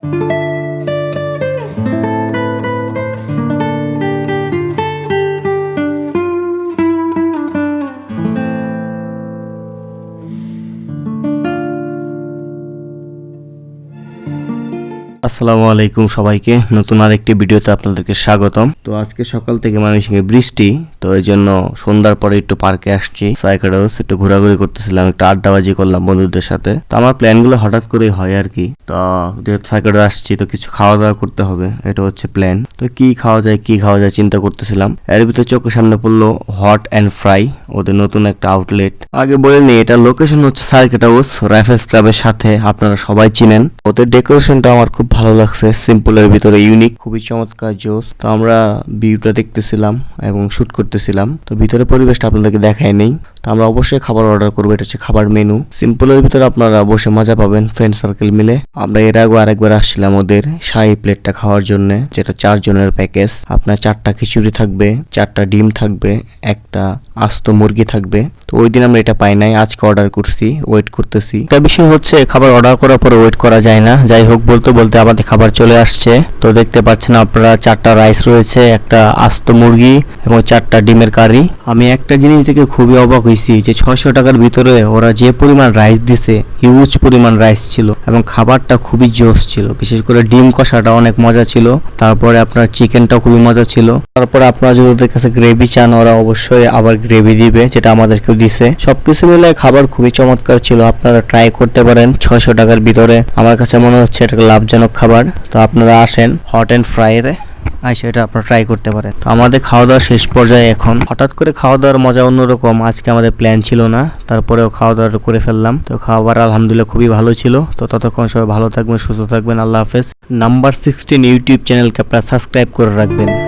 thank you আসসালামু আলাইকুম সবাইকে। নতুন আরেকটি ভিডিওতে আপনাদেরকে স্বাগতম। তো আজকে সকাল থেকে ময়মনসিংহে বৃষ্টি, তো এই জন্য সন্ধ্যার পরে একটু পার্কে আসছি। সাইকেডাউস একটু ঘোরাঘুরি করতেছিলাম, একটু আড্ডাবাজি করলাম বন্ধুদের সাথে। তো আমার প্ল্যানগুলো হঠাৎ করেই হয় আর কি। তো যেহেতু সাইকেডাউস আসছি, তো কিছু খাওয়া দাওয়া করতে হবে, এটা হচ্ছে প্ল্যান। তো কি খাওয়া যায়, কি খাওয়া যায় চিন্তা করতেছিলাম। এর ভিতরে চোখের সামনে পড়ল হট অ্যান্ড ফ্রাই, ওদের নতুন একটা আউটলেট। আগে বলে নি এটা লোকেশন হচ্ছে সার্কিট রাইফেলস ক্লাবের সাথে আপনারা সবাই চিনেন। ওদের ডেকোরেশনটা আমার খুব ভালো লাগছে সিম্পলের ভিতরে ইউনিক খুবই চমৎকার জোস। তো আমরা ভিউটা দেখতেছিলাম এবং শুট করতেছিলাম। তো ভিতরে পরিবেশটা আপনাদেরকে দেখায় নেই। আমরা অবশ্যই খাবার অর্ডার করব, এটা হচ্ছে খাবার মেনু সিম্পলের ভিতরে আপনারা বসে মজা পাবেন ফ্রেন্ড সার্কেল মিলে। আমরা এর আগে আরেকবার আসছিলাম ওদের শাহি প্লেটটা খাওয়ার জন্য, যেটা চার জনের প্যাকেজ আপনার চারটা খিচুড়ি থাকবে, চারটা ডিম থাকবে, একটা আস্ত মুরগি থাকবে। তো ওই দিন আমরা এটা পাই নাই, আজকে অর্ডার করছি ওয়েট করতেছি। একটা বিষয় হচ্ছে, খাবার অর্ডার করার পরে ওয়েট করা যায় না। যাই হোক, বলতে বলতে আমাদের খাবার চলে আসছে। তো দেখতে পাচ্ছেন আপনারা, চারটা রাইস রয়েছে, একটা আস্ত মুরগি এবং চারটা ডিমের কারি আমি একটা জিনিস থেকে খুবই অবাক হয়েছি। যে ছয়শো টাকার ভিতরে ওরা যে পরিমাণ রাইস দিছে হিউজ পরিমাণ রাইস ছিল এবং খাবারটা খুবই জোস ছিল। বিশেষ করে ডিম কষাটা অনেক মজা ছিল, তারপরে আপনার চিকেনটাও খুবই মজা ছিল। তারপরে আপনারা যদি ওদের কাছে গ্রেভি চান, ওরা অবশ্যই আবার গ্রেভি দিবে, যেটা আমাদেরকেও দিছে। সবকিছু মিলে খাবার খুবই চমৎকার ছিল, আপনারা ট্রাই করতে পারেন ছয়শো টাকার ভিতরে। আমার কাছে মনে হচ্ছে এটা লাভজনক খাবার। তো আপনারা আসেন হট অ্যান্ড ফ্রাইতে আচ্ছা এটা আপনারা ট্রাই করতে পারেন। তো আমাদের খাওয়া দাওয়া শেষ পর্যায়ে এখন। হঠাৎ করে খাওয়া দাওয়ার মজা অন্যরকম। আজকে আমাদের প্ল্যান ছিল না। তারপরেও খাওয়া দাওয়া করে ফেললাম। তো খাবার আলহামদুলিল্লাহ খুবই ভালো ছিল। তো ততক্ষণ সবাই ভালো থাকবেন, সুস্থ থাকবেন। আল্লাহ হাফেজ। নাম্বার সিক্সটিন ইউটিউব চ্যানেলকে আপনারা সাবস্ক্রাইব করে রাখবেন।